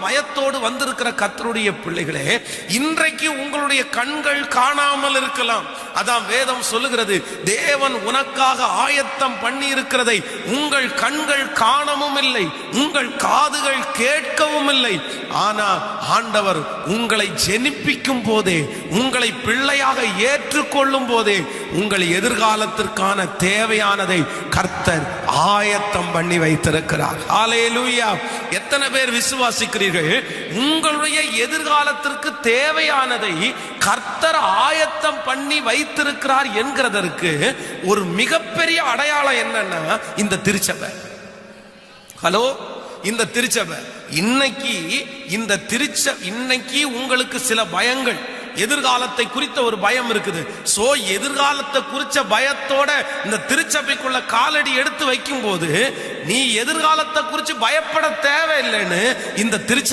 பயத்தோடு வந்திருக்கிற கத்தருடைய பிள்ளைகளே இன்றைக்கு உங்களுடைய கண்கள் காணாமல் இருக்கலாம். அதான் வேதம் சொல்லுகிறது தேவன் உனக்காக ஆயத்தம் பண்ணி இருக்கிறதை உங்கள் கண்கள் காணவும் இல்லை உங்கள் காதுகள் கேட்கவும் இல்லை ஆனா ஆண்டவர் உங்களை ஜெனிப்பிக்கும் போதே உங்களை பிள்ளையாக ஏற்றுக்கொள்ளும் போதே உங்கள் எதிர்காலத்திற்கான தேவையானதை கர்த்தர் ஆயத்தம் பண்ணி வைத்திருக்கிறார். ஹalleluya எத்தனை பேர் விசுவாசிக்கிறீர்கள்? உங்களுடைய எதிர்காலத்திற்கு தேவையானதை கர்த்தர் ஆயத்தம் பண்ணி வைத்திருக்கிறார் என்கிறதற்கு ஒரு மிகப்பெரிய அடையாளம் என்னன்னா இந்த திருச்சபை. ஹலோ இந்த திருச்சபை. இன்னைக்கு இந்த திருச்ச இன்னைக்கு உங்களுக்கு சில பயங்கள். எதிர்காலத்தை குறித்த ஒரு பயம் இருக்குது. சோ எதிர்காலத்தை குறிச்ச பயத்தோட இந்த திருச்சபைக்குள்ள காலடி எடுத்து வைக்கும் போது நீ எதிர்காலத்தை குறித்து பயப்பட தேவையில்லைன்னு இந்த திருச்ச